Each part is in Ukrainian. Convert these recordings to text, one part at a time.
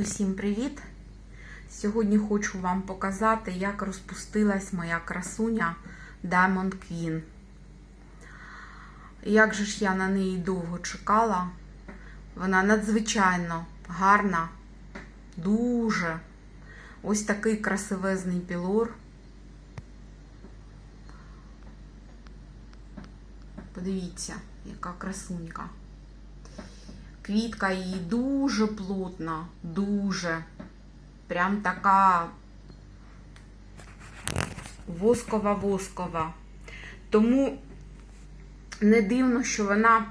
Усім привіт! Сьогодні хочу вам показати, як розпустилась моя красуня Diamond Queen. Як же ж я на неї довго чекала. Вона надзвичайно гарна, дуже. Ось такий красивезний пілор. Подивіться, яка красунька. Квітка її дуже плотна, дуже. Прям така воскова-воскова. Тому не дивно, що вона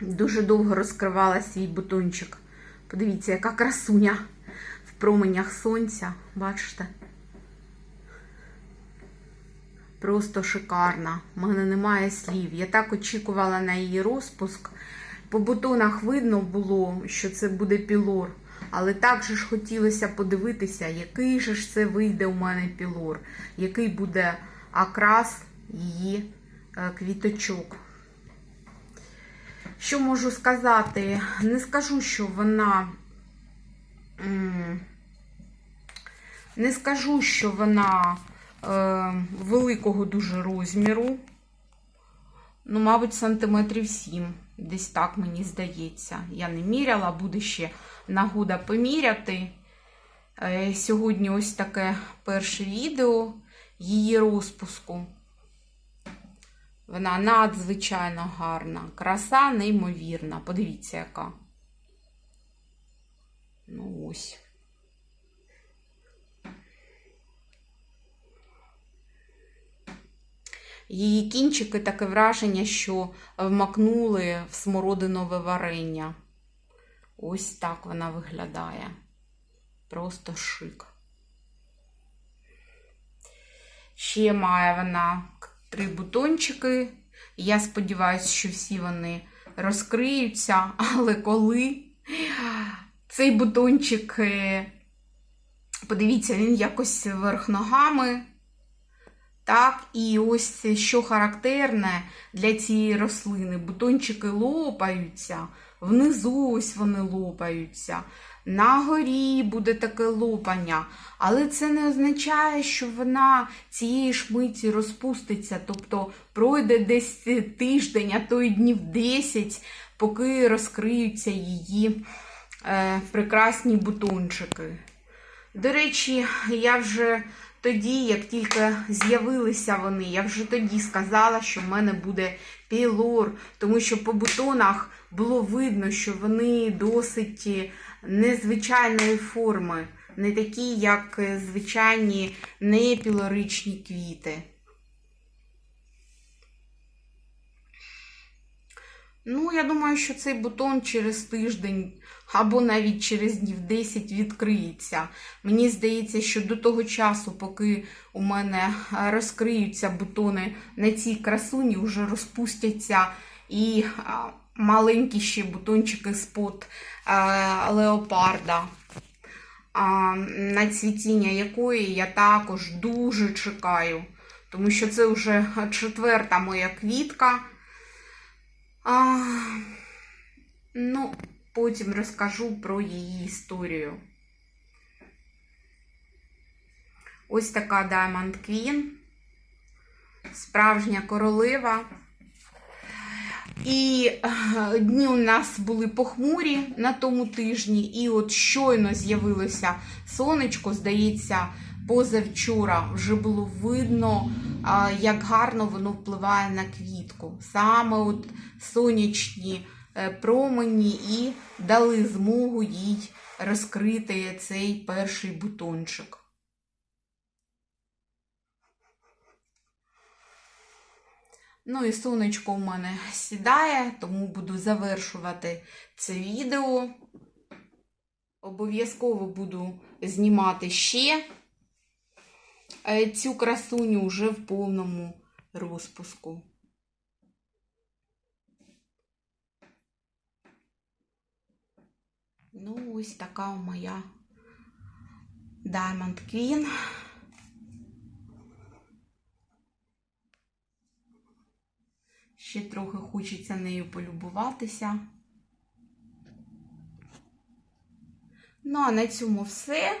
дуже довго розкривала свій бутончик. Подивіться, яка красуня в променях сонця. Бачите? Просто шикарна. У мене немає слів. Я так очікувала на її розпуск. По бутонах видно було, що це буде пілор. Але так же ж хотілося подивитися, який же ж це вийде у мене пілор, який буде окрас її е, квіточок. Що можу сказати? Не скажу, що вона. Не скажу, що вона е, великого дуже розміру. Ну, мабуть, сантиметрів 7. Десь так мені здається. Я не міряла, буде ще нагода поміряти. Е, Сьогодні ось таке перше відео її розпуску. Вона надзвичайно гарна. Краса неймовірна. Подивіться, яка. Ну, ось. Її кінчики таке враження, що вмакнули в смородинове варення. Ось так вона виглядає. Просто шик. Ще має вона три бутончики. Я сподіваюся, що всі вони розкриються, але коли цей бутончик, е, подивіться, він якось вверх ногами. Так, і ось що характерне для цієї рослини. Бутончики лопаються, внизу ось вони лопаються. На горі буде таке лопання, але це не означає, що вона цієї ж розпуститься. Тобто пройде десь тиждень, а то й днів 10, поки розкриються її е, прекрасні бутончики. До речі, я вже тоді, як тільки з'явилися вони, я вже тоді сказала, що в мене буде пілор, тому що по бутонах було видно, що вони досить незвичайної форми, не такі, як звичайні непілоричні квіти. Ну, я думаю, що цей бутон через тиждень або навіть через днів 10 відкриється. Мені здається, що до того часу, поки у мене розкриються бутони на цій красуні, вже розпустяться і маленькі ще бутончики з-под леопарда. А, на цвітіння якої я також дуже чекаю, тому що це вже четверта моя квітка. А, ну, потім розкажу про її історію. Ось така Diamond Queen, справжня королева. І е, дні у нас були похмурі на тому тижні, і от щойно з'явилося сонечко, здається, позавчора вже було видно, як гарно воно впливає на квітку. Саме от сонячні е, промені і дали змогу їй розкрити цей перший бутончик. Ну і сонечко у мене сідає, тому буду завершувати це відео. Обов'язково буду знімати ще цю красуню вже в повному розпуску. Ну, ось така моя Diamond Queen. Ще трохи хочеться нею полюбуватися. Ну, а на цьому все.